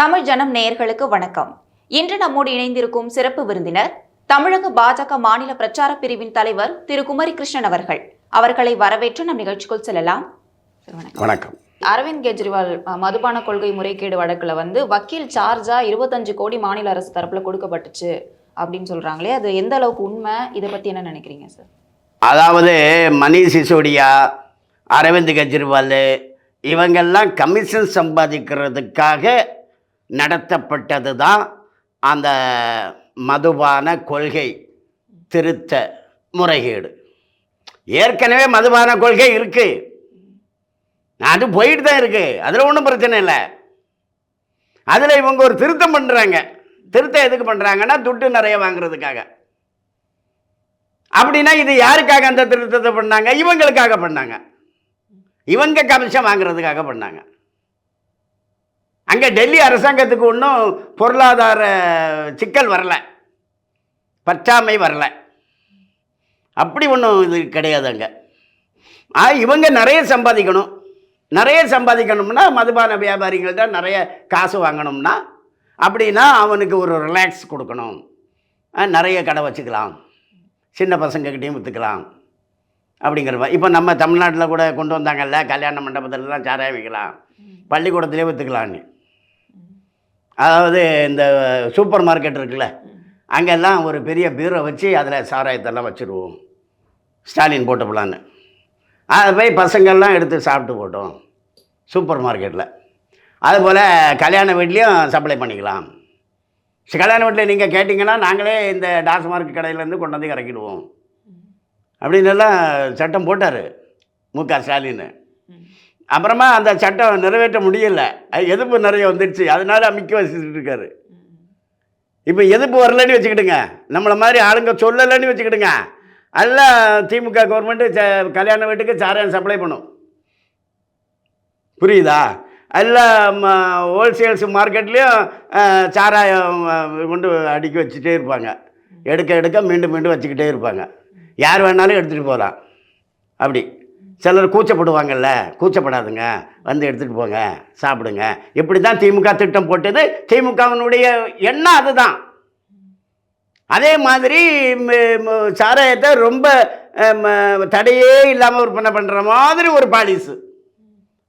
தமிழ் ஜனம் நேயர்களுக்கு வணக்கம். இன்று நம்மோடு இணைந்திருக்கும் சிறப்பு விருந்தினர் தமிழக பாஜக மாநில பிரச்சார பிரிவின் தலைவர் திரு குமரி கிருஷ்ணன் அவர்கள். அவர்களை வரவேற்று நம் நிகழ்ச்சிக்குள் செல்லலாம். வணக்கம். வணக்கம். அரவிந்த் கெஜ்ரிவால் மதுபான கொள்கை முறைகேடு வழக்குல வந்து வக்கீல் சார்ஜா இருபத்தஞ்சு கோடி மாநில அரசு தரப்புல கொடுக்கப்பட்டுச்சு அப்படின்னு சொல்றாங்களே அது எந்த அளவுக்கு உண்மை? இதை பத்தி என்ன நினைக்கிறீங்க சார் அதாவது மணீஷ் சிசோடியா அரவிந்த் கெஜ்ரிவால் இவங்கெல்லாம் கமிஷன் சம்பாதிக்கிறதுக்காக நடத்தப்பட்டது தான் அந்த மதுபான கொள்கை திருத்த முறைகேடு. ஏற்கனவே மதுபான கொள்கை இருக்குது அது போயிட்டு தான் இருக்குது அதில் ஒன்றும் பிரச்சனை இல்லை. அதில் இவங்க ஒரு திருத்தம் பண்ணுறாங்க திருத்தம் எதுக்கு பண்ணுறாங்கன்னா துட்டு நிறைய வாங்குறதுக்காக. அப்படின்னா இது யாருக்காக அந்த திருத்தத்தை பண்ணாங்க? இவங்களுக்காக பண்ணாங்க. இவங்க கமிஷன் வாங்குறதுக்காக பண்ணாங்க. அங்கே டெல்லி அரசாங்கத்துக்கு ஒன்றும் பொருளாதார சிக்கல் வரல. பற்றாமை வரல. அப்படி ஒன்றும் இது கிடையாது அங்கே. இவங்க நிறைய சம்பாதிக்கணும். நிறைய சம்பாதிக்கணும்னா மதுபான வியாபாரிகள்ட்ட நிறைய காசு வாங்கணும்னா அப்படின்னா அவனுக்கு ஒரு ரிலாக்ஸ் கொடுக்கணும். நிறைய கடை வச்சுக்கலாம். சின்ன பசங்கக்கிட்டேயும் விற்றுக்கலாம் அப்படிங்கிற மாதிரி. இப்போ நம்ம தமிழ்நாட்டில் கூட கொண்டு வந்தாங்கல்ல கல்யாண மண்டபத்துலலாம் சாராயம் விற்கலாம். பள்ளிக்கூடத்திலே விற்றுக்கலான்னு அதாவது இந்த சூப்பர் மார்க்கெட் இருக்குல்ல அங்கெல்லாம் ஒரு பெரிய பீரோ வச்சு அதில் சாராயத்தெல்லாம் வச்சுருவோம். ஸ்டாலின் போட்ட பிளான்னு அதை போய் பசங்கள்லாம் எடுத்து சாப்பிட்டு போட்டோம் சூப்பர் மார்க்கெட்டில் அதுபோல் கல்யாண வீட்லேயும் சப்ளை பண்ணிக்கலாம். கல்யாண வீட்டில் நீங்கள் கேட்டிங்கன்னா நாங்களே இந்த டாஸ் மார்க் கடையிலேருந்து கொண்டு வந்து இறக்கிடுவோம். அப்படின்னு எல்லாம் சட்டம் போட்டார் மு க ஸ்டாலின். அப்புறமா அந்த சட்டம் நிறைவேற்ற முடியலை. எதிர்ப்பு நிறைய வந்துடுச்சு அதனால அமைக்க வச்சுட்டு இருக்காரு. இப்போ எதிர்ப்பு வரலன்னு வச்சுக்கிடுங்க நம்மளை மாதிரி ஆளுங்க சொல்லலைன்னு வச்சுக்கிடுங்க எல்லாம் திமுக கவர்மெண்ட்டு கல்யாண வீட்டுக்கு சாராயம் சப்ளை பண்ணும். புரியுதா? எல்லாம் ஹோல்சேல்ஸ் மார்க்கெட்லேயும் சாராயம் கொண்டு அடுக்கி வச்சுட்டே இருப்பாங்க. எடுக்க எடுக்க மீண்டும் மீண்டும் வச்சுக்கிட்டே இருப்பாங்க. யார் வேணாலும் எடுத்துகிட்டு போகலாம். அப்படி. சிலர் கூச்சப்படுவாங்கல்ல கூச்சப்படாதுங்க. வந்து எடுத்துகிட்டு போங்க சாப்பிடுங்க. இப்படி தான் திமுக திட்டம் போட்டது. திமுகவினுடைய எண்ணம் அதுதான். அதே மாதிரி சாராயத்தை ரொம்ப தடையே இல்லாமல் விற்பனை பண்ணுற மாதிரி ஒரு பாலிசு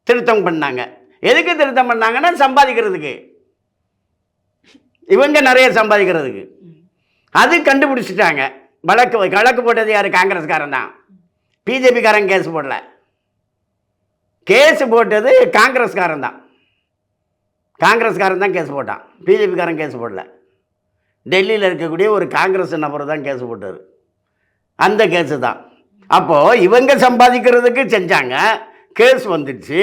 திருத்தம் பண்ணாங்க. எதுக்கு திருத்தம் பண்ணாங்கன்னா சம்பாதிக்கிறதுக்கு. இவங்க நிறைய சம்பாதிக்கிறதுக்கு. அது கண்டுபிடிச்சிட்டாங்க. வழக்கு வழக்கு போட்டது யார்? காங்கிரஸ்காரன் தான். பிஜேபிக்காரன் கேஸ் போடல. கேஸ் போட்டது காங்கிரஸ்காரன் தான். காங்கிரஸ்காரன் தான் கேஸ் போட்டான். பிஜேபிக்காரன் கேஸ் போடல. டெல்லியில் இருக்கக்கூடிய ஒரு காங்கிரஸ் நபர் தான் கேஸ் போட்டார். அந்த கேஸு தான். அப்போது இவங்க சம்பாதிக்கிறதுக்கு செஞ்சாங்க. கேஸ் வந்துடுச்சு.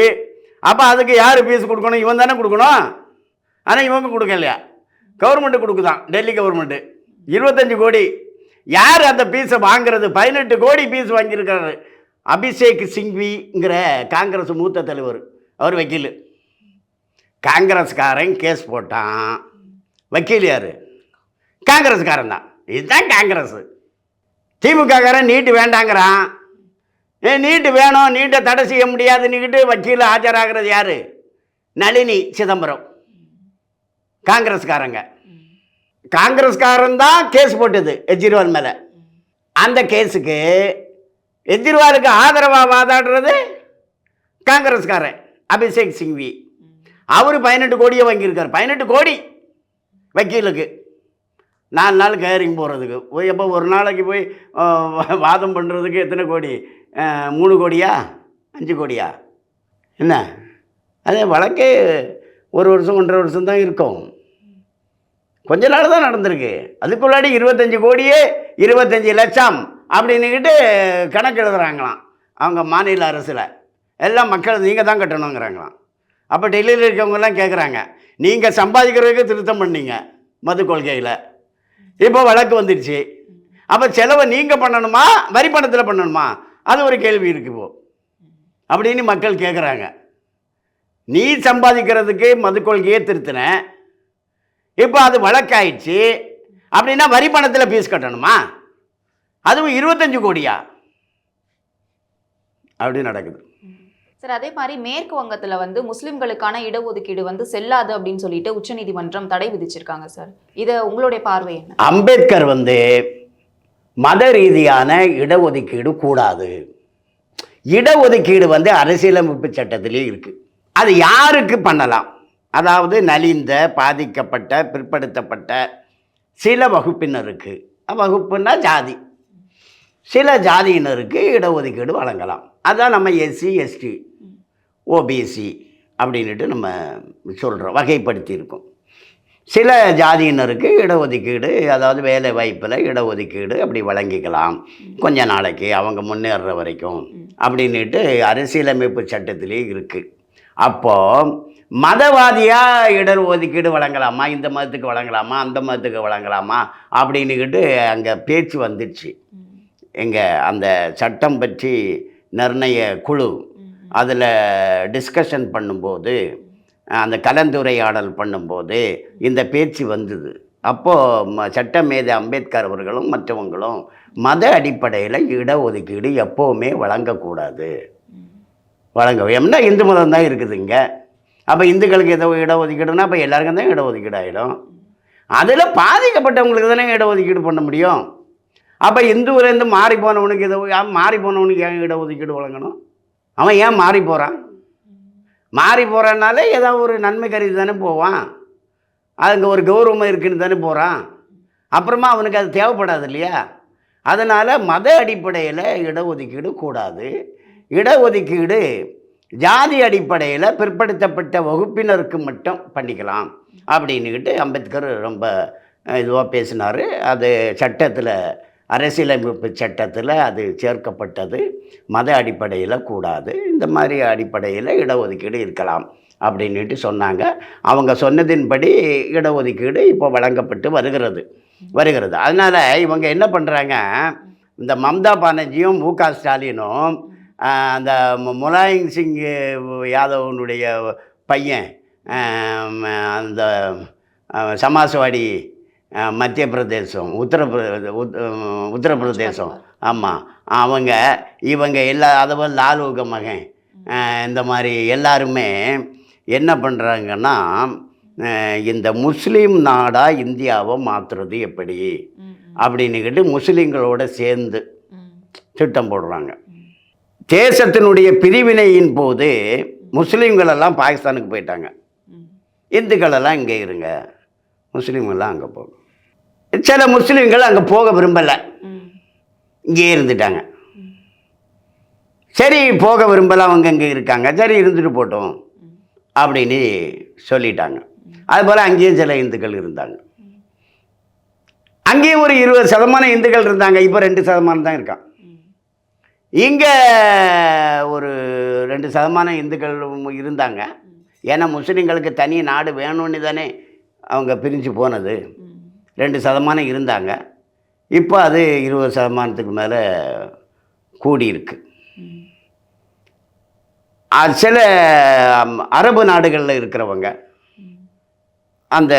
அப்போ அதுக்கு யார் ஃபீஸ் கொடுக்கணும்? இவன் தானே கொடுக்கணும். ஆனால் இவங்க கொடுக்கலையா? கவர்மெண்ட்டு கொடுக்குதான். டெல்லி கவர்மெண்ட்டு இருபத்தஞ்சு கோடி யார் அந்த பீஸை வாங்குறது? பதினெட்டு கோடி பீஸ் வாங்கியிருக்காரு அபிஷேக் சிங்விங்கிற காங்கிரஸ் மூத்த தலைவர் அவர் வக்கீல். காங்கிரஸ்காரன் கேஸ் போட்டான். வக்கீல் யார்? காங்கிரஸ்காரன் தான். இதுதான் காங்கிரஸ். திமுககாரன் நீட்டு வேண்டாங்கிறான். ஏ நீட்டு வேணும் நீட்டை தடை செய்ய முடியாதுன்னுக்கிட்டு வக்கீல் ஆஜராகிறது யார்? நளினி சிதம்பரம். காங்கிரஸ்காரங்க. காங்கிரஸ்காரன் தான் கேஸ் போட்டது கெஜ்ரிவால் மேலே. அந்த கேஸுக்கு கெஜ்ரிவாலுக்கு ஆதரவாக வாதாடுறது காங்கிரஸ்காரன் அபிஷேக் சிங்வி. அவர் பதினெட்டு கோடியை வாங்கியிருக்கார். பதினெட்டு கோடி வக்கீலுக்கு. நாலு நாள் கேரிங் போகிறதுக்கு போய் எப்போ ஒரு நாளைக்கு போய் வாதம் பண்ணுறதுக்கு எத்தனை கோடி? மூணு கோடியா? அஞ்சு கோடியா? என்ன? அதே வழக்கே ஒரு வருஷம் ஒன்றரை வருஷம் தான் இருக்கும். கொஞ்ச நாள் தான் நடந்திருக்கு. அதுக்குள்ளாடி இருபத்தஞ்சி கோடியே இருபத்தஞ்சி லட்சம் அப்படின்னுக்கிட்டு கணக்கு எழுதுகிறாங்களாம் அவங்க மாநில அரசில். எல்லாம் மக்கள் நீங்கள் தான் கட்டணுங்கிறாங்களாம். அப்போ டெல்லியில் இருக்கவங்கெல்லாம் கேட்குறாங்க நீங்கள் சம்பாதிக்கிறதுக்கு திருத்தம் பண்ணீங்க மது கொள்கையில். இப்போ வழக்கு வந்துடுச்சு அப்போ செலவை நீங்கள் பண்ணணுமா? வரி பணத்தில் பண்ணணுமா? அது ஒரு கேள்வி இருக்கு இப்போ. அப்படின்னு மக்கள் கேட்குறாங்க நீ சம்பாதிக்கிறதுக்கு மது கொள்கையே திருத்தின. இப்போ அது வழக்காயிடுச்சு அப்படின்னா வரி பணத்தில் ஃபீஸ் கட்டணுமா? அதுவும் இருபத்தஞ்சு கோடியா? அப்படி நடக்குது. சார் அதே மாதிரி மேற்கு வங்கத்துல வந்து முஸ்லிம்களுக்கான இடஒதுக்கீடு வந்து செல்லாது அப்படின்னு சொல்லிட்டு உச்சநீதிமன்றம் தடை விதிச்சிருக்காங்க சார். இத உங்களுடைய பார்வை என்ன? அம்பேத்கர் வந்து மத ரீதியான இடஒதுக்கீடு கூடாது. இடஒதுக்கீடு வந்து அரசியலமைப்பு சட்டத்திலே இருக்கு. அது யாருக்கு பண்ணலாம்? அதாவது நலிந்த பாதிக்கப்பட்ட பிற்படுத்தப்பட்ட சில வகுப்பினருக்கு. வகுப்புன்னா ஜாதி. சில ஜாதியினருக்கு இடஒதுக்கீடு வழங்கலாம். அதான் நம்ம எஸ்சி எஸ்டி ஓபிசி அப்படின்ட்டு நம்ம சொல்கிறோம் வகைப்படுத்தி இருக்கோம் சில ஜாதியினருக்கு இடஒதுக்கீடு அதாவது வேலை வாய்ப்பில் இடஒதுக்கீடு அப்படி வழங்கிக்கலாம். கொஞ்ச நாளைக்கு அவங்க முன்னேறுற வரைக்கும் அப்படின்ட்டு அரசியலமைப்பு சட்டத்திலே இருக்குது அப்போது மதவாதியாக இடர் ஒதுக்கீடு வழங்கலாமா? இந்த மதத்துக்கு வழங்கலாமா? அந்த மதத்துக்கு வழங்கலாமா? அப்படின்னுக்கிட்டு அங்கே பேச்சு வந்துடுச்சு எங்கள் அந்த சட்டம் பற்றி நிர்ணய குழு அதில் டிஸ்கஷன் பண்ணும்போது அந்த கலந்துரையாடல் பண்ணும்போது இந்த பேச்சு வந்தது. அப்போது ம சட்ட மேதை அம்பேத்கர் அவர்களும் மற்றவங்களும் மத அடிப்படையில் இடஒதுக்கீடு எப்போவுமே வழங்கக்கூடாது. வழங்க ஏன்னா இந்து மதம் தான் இருக்குதுங்க அப்போ இந்துக்களுக்கு எதோ இடஒதுக்கீடுனா அப்போ எல்லாருக்கும் தான் இடஒதுக்கீடு ஆகிடும் அதில் பாதிக்கப்பட்டவங்களுக்கு தானே இடஒதுக்கீடு பண்ண முடியும். அப்போ இந்துவிலேருந்து மாறி போனவனுக்கு எதோ மாறி போனவனுக்கு ஏன் இடஒதுக்கீடு வழங்கணும்? அவன் ஏன் மாறி போகிறான் மாறி போகிறனால ஏதோ ஒரு நன்மை கருதி தானே போவான். அதுங்க ஒரு கௌரவம் இருக்குன்னு தானே போகிறான் அப்புறமா அவனுக்கு அது தேவைப்படாது இல்லையா? அதனால் மத அடிப்படையில் இடஒதுக்கீடு கூடாது. இடஒதுக்கீடு ஜாதி அடிப்படையில் பிற்படுத்தப்பட்ட வகுப்பினருக்கு மட்டும் பண்ணிக்கலாம். அப்படின்னுக்கிட்டு அம்பேத்கர் ரொம்ப இதுவாக பேசினார். அது சட்டத்தில் அரசியலமைப்பு சட்டத்தில் அது சேர்க்கப்பட்டது. மத அடிப்படையில் கூடாது. இந்த மாதிரி அடிப்படையில் இடஒதுக்கீடு இருக்கலாம் அப்படின்னுட்டு சொன்னாங்க. அவங்க சொன்னதின்படி இடஒதுக்கீடு இப்போ வழங்கப்பட்டு வருகிறது. வருகிறது. அதனால் இவங்க என்ன பண்ணுறாங்க இந்த மம்தா பானர்ஜியும் மு க ஸ்டாலினும் அந்த முலாயம் சிங் யாதவனுடைய பையன் அந்த சமாஜ்வாடி மத்திய பிரதேசம் உத்தரப்பிரதே உத்தரப்பிரதேசம் ஆமாம் அவங்க இவங்க எல்லா அதுவும் லாலுக மகன். இந்த மாதிரி எல்லாருமே என்ன பண்ணுறாங்கன்னா இந்த முஸ்லீம் நாடாக இந்தியாவை மாற்றுறது எப்படி? அப்படின்னுக்கிட்டு முஸ்லீம்களோட சேர்ந்து திட்டம் போடுறாங்க. தேசத்தினுடைய பிரிவினையின் போது முஸ்லீம்கள் எல்லாம் பாகிஸ்தானுக்கு போயிட்டாங்க. இந்துக்கள் எல்லாம் இங்கே இருங்க. முஸ்லீம்கள்லாம் அங்கே போகும் சில முஸ்லீம்கள் அங்கே போக விரும்பலை. இங்கே இருந்துட்டாங்க. சரி போக விரும்பலை அவங்க இங்கே இருக்காங்க. சரி இருந்துட்டு போட்டோம் அப்படின்னு சொல்லிட்டாங்க. அதுபோல் அங்கேயும் சில இந்துக்கள் இருந்தாங்க. அங்கேயும் ஒரு இருபது சதமானம் இந்துக்கள் இருந்தாங்க. இப்போ ரெண்டு சதமானம் தான் இருக்கான். இங்கே ஒரு ரெண்டு சதமானம் இந்துக்கள் இருந்தாங்க. ஏன்னா முஸ்லீம்களுக்கு தனி நாடு வேணும்னு தானே அவங்க பிரிஞ்சு போனது. ரெண்டு சதமானம் இருந்தாங்க. இப்போ அது இருபது சதமானத்துக்கு மேலே கூடியிருக்கு. அது சில அரபு நாடுகளில் இருக்கிறவங்க அந்த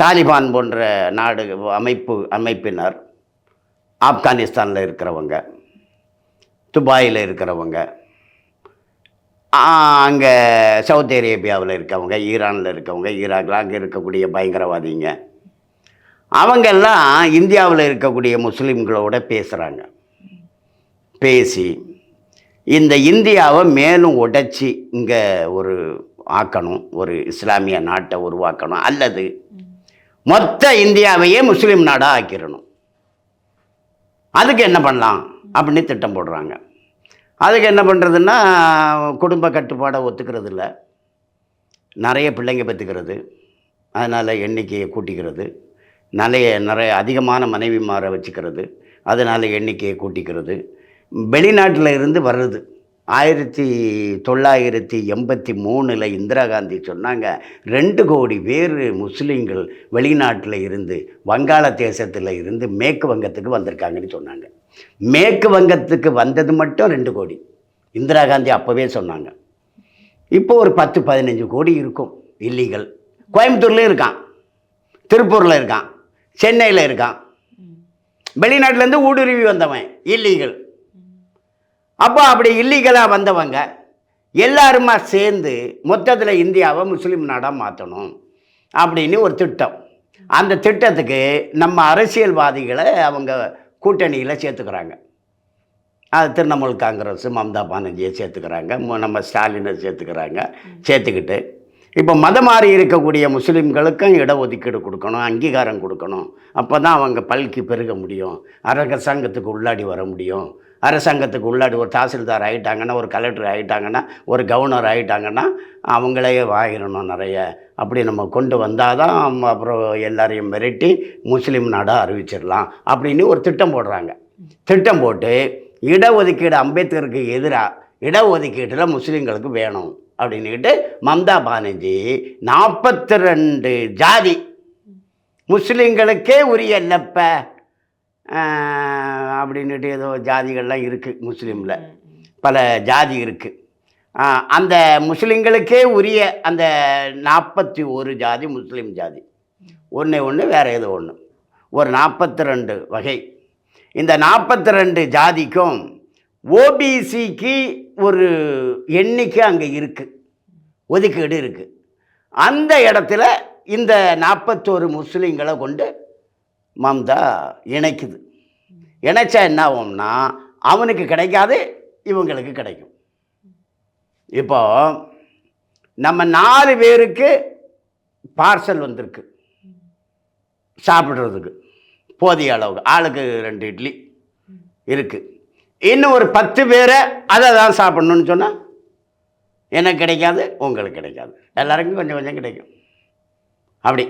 தாலிபான் போன்ற நாடு அமைப்பு அமைப்பினர் ஆப்கானிஸ்தானில் இருக்கிறவங்க துபாயில் இருக்கிறவங்க அங்கே சவுத் அரேபியாவில் இருக்கவங்க ஈரானில் இருக்கவங்க ஈராக்கில் அங்கே இருக்கக்கூடிய பயங்கரவாதிங்க. அவங்கெல்லாம் இந்தியாவில் இருக்கக்கூடிய முஸ்லீம்களோட பேசுகிறாங்க பேசி இந்த இந்தியாவை மேலும் உடைச்சி இங்கே ஒரு ஆக்கணும் ஒரு இஸ்லாமிய நாட்டை உருவாக்கணும் அல்லது மொத்த இந்தியாவையே முஸ்லீம் நாடாக ஆக்கிடணும். அதுக்கு என்ன பண்ணலாம்? அப்படின்னு திட்டம் போடுறாங்க. அதுக்கு என்ன பண்ணுறதுன்னா குடும்ப கட்டுப்பாடை ஒத்துக்கிறது இல்லை நிறைய பிள்ளைங்க பெற்றுக்கிறது அதனால் எண்ணிக்கையை கூட்டிக்கிறது. நிறைய நிறைய அதிகமான மனைவிமாரை வச்சுக்கிறது. அதனால் எண்ணிக்கையை கூட்டிக்கிறது. வெளிநாட்டில் இருந்து வருது. ஆயிரத்தி தொள்ளாயிரத்தி எண்பத்தி மூணில் இந்திரா காந்தி சொன்னாங்க ரெண்டு கோடி பேர் முஸ்லீம்கள் வெளிநாட்டில் இருந்து வங்காள தேசத்தில் இருந்து மேற்கு வங்கத்துக்கு வந்திருக்காங்கன்னு சொன்னாங்க. மேற்கு வங்கத்துக்கு வந்தது மட்டும் ரெண்டு கோடி. இந்திரா காந்தி அப்போவே சொன்னாங்க. இப்போ ஒரு பத்து பதினஞ்சு கோடி இருக்கும் இல்லீகல். கோயம்புத்தூர்லேயும் இருக்கான். திருப்பூரில் இருக்கான். சென்னையில் இருக்கான். வெளிநாட்டிலேருந்து ஊடுருவி வந்தவன் இல்லீகல். அப்போ அப்படி இல்லீகலாக வந்தவங்க எல்லாருமா சேர்ந்து மொத்தத்தில் இந்தியாவை முஸ்லீம் நாடாக மாற்றணும் அப்படின்னு ஒரு திட்டம். அந்த திட்டத்துக்கு நம்ம அரசியல்வாதிகளை அவங்க கூட்டணியில் சேர்த்துக்கிறாங்க. அது திரிணாமுல் காங்கிரஸ் மம்தா பானர்ஜியை சேர்த்துக்கிறாங்க. நம்ம ஸ்டாலினை சேர்த்துக்கிறாங்க. சேர்த்துக்கிட்டு இப்போ மதம் மாறி இருக்கக்கூடிய முஸ்லீம்களுக்கும் இடஒதுக்கீடு கொடுக்கணும் அங்கீகாரம் கொடுக்கணும். அப்போ தான் அவங்க பல்கி பெருக முடியும். அரசாங்கத்துக்கு உள்ளாடி வர முடியும். அரசாங்கத்துக்கு உள்ளாடி ஒரு தாசில்தார் ஆகிட்டாங்கன்னா ஒரு கலெக்டர் ஆகிட்டாங்கன்னா ஒரு கவர்னர் ஆகிட்டாங்கன்னா அவங்களையே வாங்கிடணும் நிறைய. அப்படி நம்ம கொண்டு வந்தால் தான் அப்புறம் எல்லாரையும் மிரட்டி முஸ்லீம் நாடாக அறிவிச்சிடலாம் அப்படின்னு ஒரு திட்டம் போடுறாங்க. திட்டம் போட்டு இடஒதுக்கீடு அம்பேத்கருக்கு எதிராக இடஒதுக்கீட்டில் முஸ்லீம்களுக்கு வேணும் அப்படின்னுக்கிட்டு மம்தா பானர்ஜி நாற்பத்தி ரெண்டு ஜாதி முஸ்லீம்களுக்கே உரிய இல்லப்ப ஆஹ், அப்படின்னுட்டு ஏதோ ஜாதிகள்லாம் இருக்குது முஸ்லீமில். பல ஜாதி இருக்குது அந்த முஸ்லீம்களுக்கே உரிய அந்த நாற்பத்தி ஒரு ஜாதி முஸ்லீம் ஜாதி. ஒன்று ஒன்று வேறு ஏதோ ஒன்று ஒரு நாற்பத்தி ரெண்டு வகை. இந்த நாற்பத்தி ரெண்டு ஜாதிக்கும் ஓபிசிக்கு ஒரு எண்ணிக்கை அங்கே இருக்குது ஒதுக்கீடு இருக்குது அந்த இடத்துல இந்த நாற்பத்தோரு முஸ்லீம்களை கொண்டு மம்தா இணைக்குது. இணைச்சா என்ன ஆகும்னா அவனுக்கு கிடைக்காது இவங்களுக்கு கிடைக்கும். இப்போ நம்ம நாலு பேருக்கு பார்சல் வந்திருக்கு. சாப்பிட்றதுக்கு போதிய அளவுக்கு. ஆளுக்கு ரெண்டு இட்லி இருக்குது இன்னும் ஒரு பத்து பேரை அதை தான் சாப்பிட்ணுன்னு சொன்னால் எனக்கு கிடைக்காது உங்களுக்கு கிடைக்காது. எல்லாருக்கும் கொஞ்சம் கொஞ்சம் கிடைக்கும். அப்படி.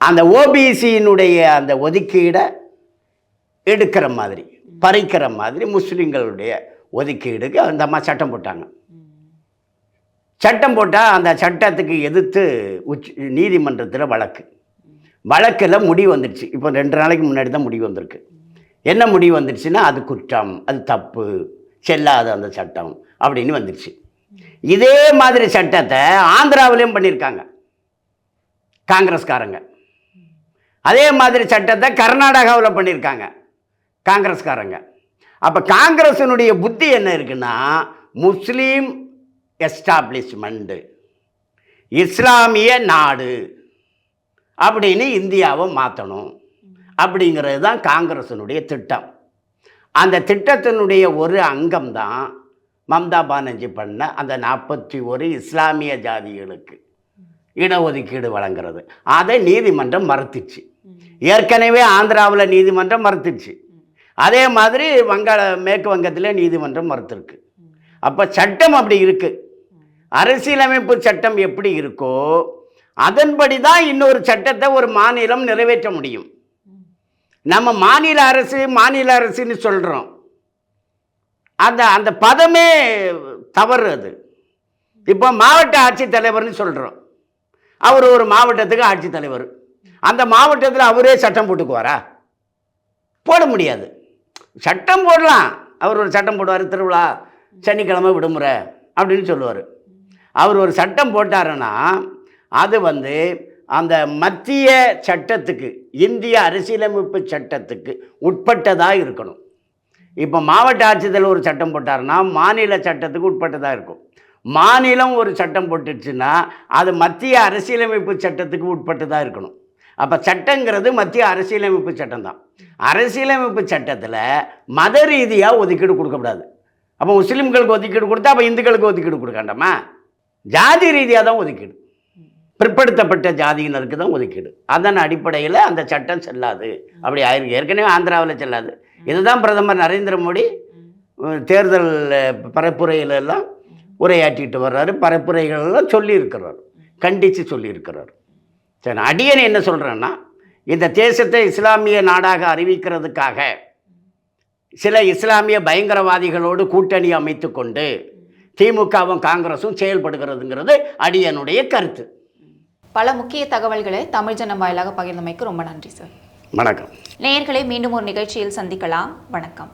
அந்த ஓபிசியினுடைய அந்த ஒதுக்கீடை எடுக்கிற மாதிரி பறிக்கிற மாதிரி முஸ்லீம்களுடைய ஒதுக்கீடுக்கு அந்த அம்மா சட்டம் போட்டாங்க. சட்டம் போட்டால் அந்த சட்டத்துக்கு எதிர்த்து உச்ச நீதிமன்றத்தில் வழக்கு. வழக்கில் முடிவு வந்துடுச்சு இப்போ ரெண்டு நாளைக்கு முன்னாடி தான் முடிவு வந்திருக்கு. என்ன முடிவு வந்துடுச்சுன்னா அது குற்றம் அது தப்பு செல்லாது அந்த சட்டம் அப்படின்னு வந்துடுச்சு இதே மாதிரி சட்டத்தை ஆந்திராவிலையும் பண்ணியிருக்காங்க காங்கிரஸ்காரங்க. அதே மாதிரி சட்டத்தை கர்நாடகாவில் பண்ணியிருக்காங்க. காங்கிரஸ்காரங்க. அப்போ காங்கிரஸினுடைய புத்தி என்ன இருக்குன்னா முஸ்லீம் எஸ்டாப்ளிஷ்மெண்ட்டு இஸ்லாமிய நாடு அப்படின்னு இந்தியாவை மாற்றணும் அப்படிங்கிறது தான் காங்கிரஸினுடைய திட்டம். அந்த திட்டத்தினுடைய ஒரு அங்கம் தான் மம்தா பானர்ஜி பண்ண அந்த நாற்பத்தி ஒரு இஸ்லாமிய ஜாதிகளுக்கு இடஒதுக்கீடு வழங்குறது. அதை நீதிமன்றம் மறுத்துச்சு. ஏற்கனவே ஆந்திராவில் நீதிமன்றம் மறுத்துடுச்சு அதே மாதிரி வங்காள மேற்கு வங்கத்தில் நீதிமன்றம் மறுத்துருக்கு. அப்போ சட்டம் அப்படி இருக்குது அரசியலமைப்பு சட்டம் எப்படி இருக்கோ அதன்படி தான் இன்னொரு சட்டத்தை ஒரு மாநிலம் நிறைவேற்ற முடியும். நம்ம மாநில அரசு மாநில அரசுன்னு சொல்கிறோம் அந்த அந்த பதமே தவறு அது. இப்போ மாவட்ட ஆட்சித்தலைவர்னு சொல்கிறோம் அவர் ஒரு மாவட்டத்துக்கு ஆட்சித்தலைவர். அந்த மாவட்டத்தில் அவரே சட்டம் போட்டுக்குவாரா? போட முடியாது. சட்டம் போடலாம். அவர் ஒரு சட்டம் போடுவார் திருவிழா சனிக்கிழமை விடுமுறை அப்படின்னு சொல்லுவார். அவர் ஒரு சட்டம் போட்டாருன்னா அது வந்து அந்த மத்திய சட்டத்துக்கு இந்திய அரசியலமைப்பு சட்டத்துக்கு உட்பட்டதாக இருக்கணும். இப்போ மாவட்ட ஆட்சித்தலைவர் ஒரு சட்டம் போட்டாருன்னா மாநில சட்டத்துக்கு உட்பட்டதாக இருக்கும். மாநிலம் ஒரு சட்டம் போட்டுச்சுன்னா அது மத்திய அரசியலமைப்பு சட்டத்துக்கு உட்பட்டதாக இருக்கணும். அப்போ சட்டங்கிறது மத்திய அரசியலமைப்பு சட்டம் தான் அரசியலமைப்பு சட்டத்தில் மத ரீதியாக ஒதுக்கீடு கொடுக்கக்கூடாது. அப்போ முஸ்லீம்களுக்கு ஒதுக்கீடு கொடுத்தா அப்போ இந்துக்களுக்கு ஒதுக்கீடு கொடுக்காண்டாமா ஜாதி ரீதியாக தான் ஒதுக்கீடு. பிற்படுத்தப்பட்ட ஜாதியினருக்கு தான் ஒதுக்கீடு. அதன் அடிப்படையில் அந்த சட்டம் செல்லாது. அப்படி ஆயிருக்கு. ஏற்கனவே ஆந்திராவில் செல்லாது. இதுதான் பிரதமர் நரேந்திர மோடி தேர்தல் பரப்புரையிலெல்லாம் எல்லாம் உரையாற்றிட்டு வர்றாரு. பரப்புரைகளெல்லாம் சொல்லியிருக்கிறார். கண்டித்து சொல்லியிருக்கிறார். சரி அடியன் என்ன சொல்கிறேன்னா இந்த தேசத்தை இஸ்லாமிய நாடாக அறிவிக்கிறதுக்காக சில இஸ்லாமிய பயங்கரவாதிகளோடு கூட்டணி அமைத்து கொண்டு திமுகவும் காங்கிரஸும் செயல்படுகிறதுங்கிறது அடியனுடைய கருத்து. பல முக்கிய தகவல்களை தமிழ் ஜனம் வாயிலாக பகிர்ந்தமைக்கு ரொம்ப நன்றி சார். வணக்கம். நேயர்களை மீண்டும் ஒரு நிகழ்ச்சியில் சந்திக்கலாம். வணக்கம்.